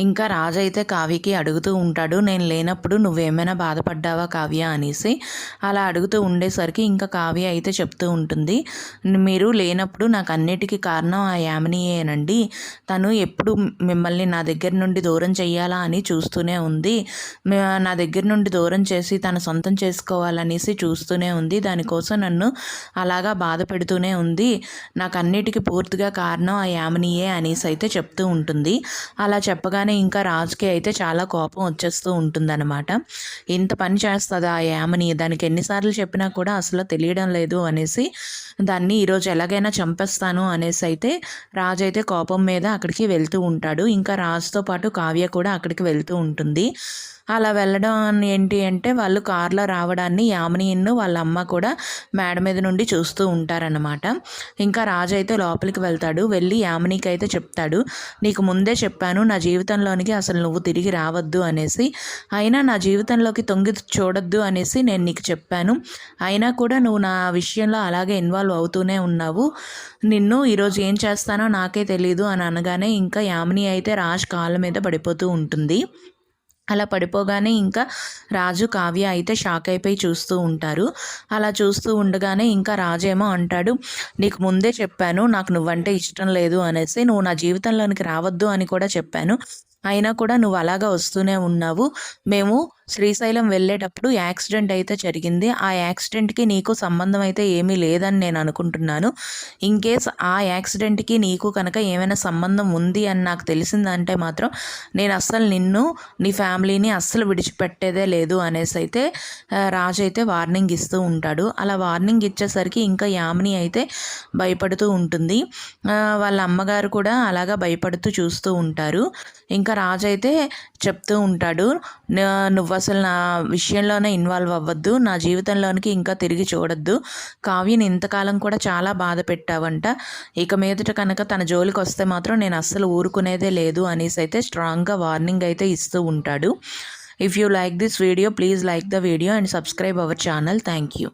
ఇంకా రాజు అయితే కావ్యకి అడుగుతూ ఉంటాడు నేను లేనప్పుడు నువ్వేమైనా బాధపడ్డావా కావ్య? అనేసి. అలా అడుగుతూ ఉండేసరికి ఇంకా కావ్య అయితే చెప్తూ ఉంటుంది మీరు లేనప్పుడు నాకు అన్నిటికీ కారణం ఆ యామినియేనండి. తను ఎప్పుడు మిమ్మల్ని నా దగ్గర నుండి దూరం చెయ్యాలా అని చూస్తూనే ఉంది. నా దగ్గర నుండి దూరం చేసి తన సొంతం చేసుకోవాలనేసి చూస్తూనే ఉంది. దానికోసం నన్ను అలాగా బాధ పెడుతూనే ఉంది. నాకు అన్నిటికీ పూర్తిగా కారణం ఆ యామినియే అనేసి అయితే చెప్తూ ఉంటుంది. అలా చెప్పగానే ఇంకా రాజుకి అయితే చాలా కోపం వచ్చేస్తూ ఉంటుందన్నమాట. ఇంత పని చేస్తుందా యామని? దానికి ఎన్నిసార్లు చెప్పినా కూడా అసలు తెలియడం లేదు అనేసి దాన్ని ఈరోజు ఎలాగైనా చంపేస్తాను అనేసి అయితే రాజు అయితే కోపం మీద అక్కడికి వెళ్తూ ఉంటాడు. ఇంకా రాజుతో పాటు కావ్య కూడా అక్కడికి వెళ్తూ ఉంటుంది. అలా వెళ్ళడం ఏంటి అంటే వాళ్ళు కారులో రావడాన్ని యామినియన్ను వాళ్ళ అమ్మ కూడా మేడ మీద నుండి చూస్తూ ఉంటారన్నమాట. ఇంకా రాజు అయితే లోపలికి వెళ్తాడు. వెళ్ళి యామినికి అయితే చెప్తాడు. నీకు ముందే చెప్పాను నా జీవితంలోనికి అసలు నువ్వు తిరిగి రావద్దు అనేసి. అయినా నా జీవితంలోకి తొంగి చూడొద్దు అనేసి నేను నీకు చెప్పాను. అయినా కూడా నువ్వు నా విషయంలో అలాగే ఇన్వాల్వ్ అవుతూనే ఉన్నావు. నిన్ను ఈరోజు ఏం చేస్తానో నాకే తెలియదు అని అనగానే ఇంకా యామిని అయితే రాజ్ కాళ్ళ మీద పడిపోతూ ఉంటుంది. అలా పడిపోగానే ఇంకా రాజు కావ్య అయితే షాక్ అయిపోయి చూస్తూ ఉంటారు. అలా చూస్తూ ఉండగానే ఇంకా రాజేమో అంటాడు నీకు ముందే చెప్పాను నాకు నువ్వంటే ఇష్టం లేదు అనేసి నువ్వు నా జీవితంలోనికి రావద్దు అని కూడా చెప్పాను. అయినా కూడా నువ్వు అలాగా వస్తూనే ఉన్నావు. మేము శ్రీశైలం వెళ్ళేటప్పుడు యాక్సిడెంట్ అయితే జరిగింది. ఆ యాక్సిడెంట్కి నీకు సంబంధం అయితే ఏమీ లేదని నేను అనుకుంటున్నాను. ఇన్ కేస్ ఆ యాక్సిడెంట్కి నీకు కనుక ఏమైనా సంబంధం ఉంది అని నాకు తెలిసిందంటే మాత్రం నేను అస్సలు నిన్ను నీ ఫ్యామిలీని అస్సలు విడిచిపెట్టేదే లేదు అనేసి అయితే రాజు అయితే వార్నింగ్ ఇస్తూ ఉంటాడు. అలా వార్నింగ్ ఇచ్చేసరికి ఇంకా యామిని అయితే భయపడుతూ ఉంటుంది. వాళ్ళ అమ్మగారు కూడా అలాగా భయపడుతూ చూస్తూ ఉంటారు. ఇంకా ఇంకా రాజు అయితే చెప్తూ ఉంటాడు నువ్వు అసలు నా విషయంలోనే ఇన్వాల్వ్ అవ్వద్దు నా జీవితంలోనికి ఇంకా తిరిగి చూడొద్దు. కావ్యని ఇంతకాలం కూడా చాలా బాధ పెట్టావంట. ఇక మీదట కనుక తన జోలికి వస్తే మాత్రం నేను అస్సలు ఊరుకునేదే లేదు అనేసి అయితే స్ట్రాంగ్గా వార్నింగ్ అయితే ఇస్తూ ఉంటాడు. If you like this video please like the video and subscribe our channel. Thank you.